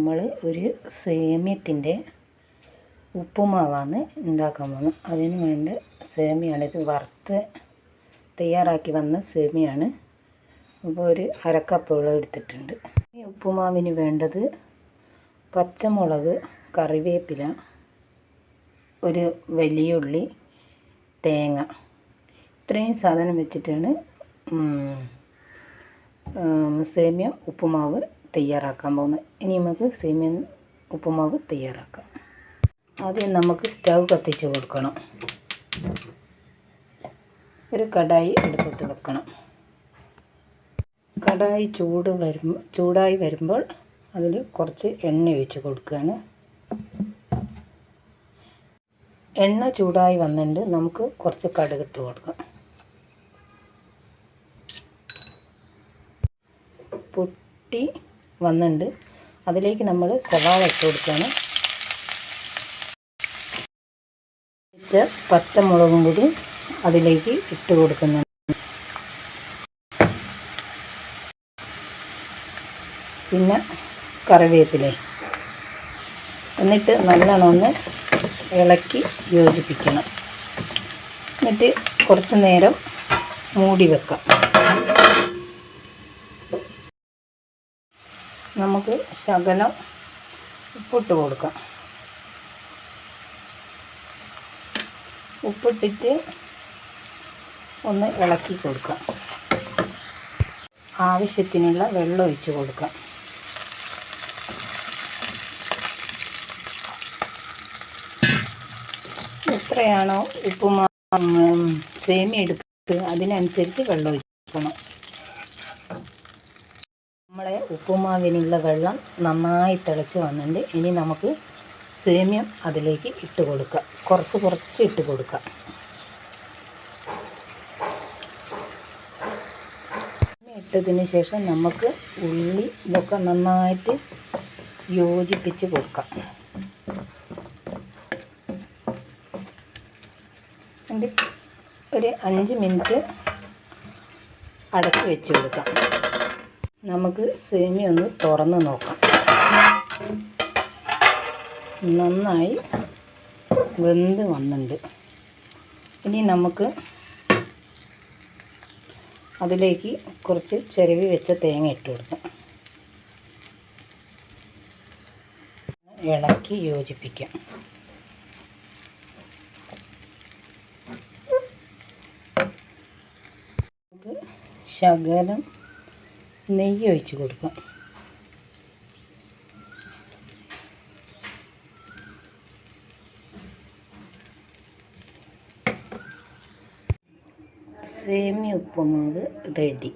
നമ്മൾ ഒരു സേമിയത്തിന്റെ ഉപ്പുമാവാണ് ഉണ്ടാക്കാൻ പോകുന്നത്. അതിന് വേണ്ട സേമിയാണ്. ഇത് വറുത്ത് തയ്യാറാക്കി വന്ന സേമിയാണ്. അപ്പോൾ ഒരു അരക്കപ്പ് വെള്ളം എടുത്തിട്ടുണ്ട്. ഈ ഉപ്പുമാവിന് വേണ്ടത് പച്ചമുളക് കറിവേപ്പില ഒരു വലിയ ഉള്ളി തേങ്ങ. ഇത്രയും സാധനം വെച്ചിട്ടാണ് സേമിയ ഉപ്പുമാവ് തയ്യാറാക്കാൻ പോകുന്നത് ഇനി നമുക്ക് സേമിയ ഉപ്പുമാവ് തയ്യാറാക്കാം. ആദ്യം നമുക്ക് സ്റ്റവ് കത്തിച്ച് കൊടുക്കണം. ഒരു കടായി അടുപ്പത്ത് വെക്കണം. കടായി ചൂട് വരുമ്പോൾ ചൂടായി വരുമ്പോൾ അതിൽ കുറച്ച് എണ്ണ ഒഴിച്ച് കൊടുക്കുകയാണ്. എണ്ണ ചൂടായി വന്നിട്ട് നമുക്ക് കുറച്ച് കടുകിട്ട് കൊടുക്കാം. പൊട്ടി വന്നിട്ടുണ്ട് അതിലേക്ക് നമ്മൾ സവാള ഇട്ട് കൊടുക്കുകയാണ് പച്ചമുളകും കൂടി അതിലേക്ക് ഇട്ട് കൊടുക്കുന്നുണ്ട്. പിന്നെ കറിവേപ്പില. എന്നിട്ട് നല്ലോണം ഒന്ന് ഇളക്കി യോജിപ്പിക്കണം. എന്നിട്ട് കുറച്ച് നേരം മൂടി വെക്കാം. നമുക്ക് ശകലം ഉപ്പിട്ട് കൊടുക്കാം. ഉപ്പിട്ടിട്ട് ഒന്ന് ഇളക്കി കൊടുക്കാം. ആവശ്യത്തിനുള്ള വെള്ളം ഒഴിച്ച് കൊടുക്കാം. എത്രയാണോ ഉപ്പുമാ സേമിയ എടുത്ത് അതിനനുസരിച്ച് വെള്ളം ഒഴിക്കണം. നമ്മളെ ഉപ്പുമാവിനുള്ള വെള്ളം നന്നായി തിളച്ച് വന്നിട്ടുണ്ട്. ഇനി നമുക്ക് സേമ്യം അതിലേക്ക് ഇട്ട് കൊടുക്കാം. കുറച്ച് കുറച്ച് ഇട്ട് കൊടുക്കാം. ഇട്ടതിന് ശേഷം നമുക്ക് ഉള്ളി ഇതൊക്കെ നന്നായിട്ട് യോജിപ്പിച്ച് കൊടുക്കാം. ഒരു അഞ്ച് മിനിറ്റ് അടച്ച് വെച്ച് കൊടുക്കാം. നമുക്ക് സേമിയ ഒന്ന് തുറന്ന് നോക്കാം. നന്നായി വെന്ത് വന്നിട്ടുണ്ട്. ഇനി നമുക്ക് അതിലേക്ക് കുറച്ച് ചിരവി വെച്ച തേങ്ങ ഇട്ട് കൊടുക്കാം. ഇളക്കി യോജിപ്പിക്കാം. ശകലം നെയ്യ് ഒഴിച്ച് കൊടുക്കും. സേമിയ ഉപ്പുമാവ് റെഡി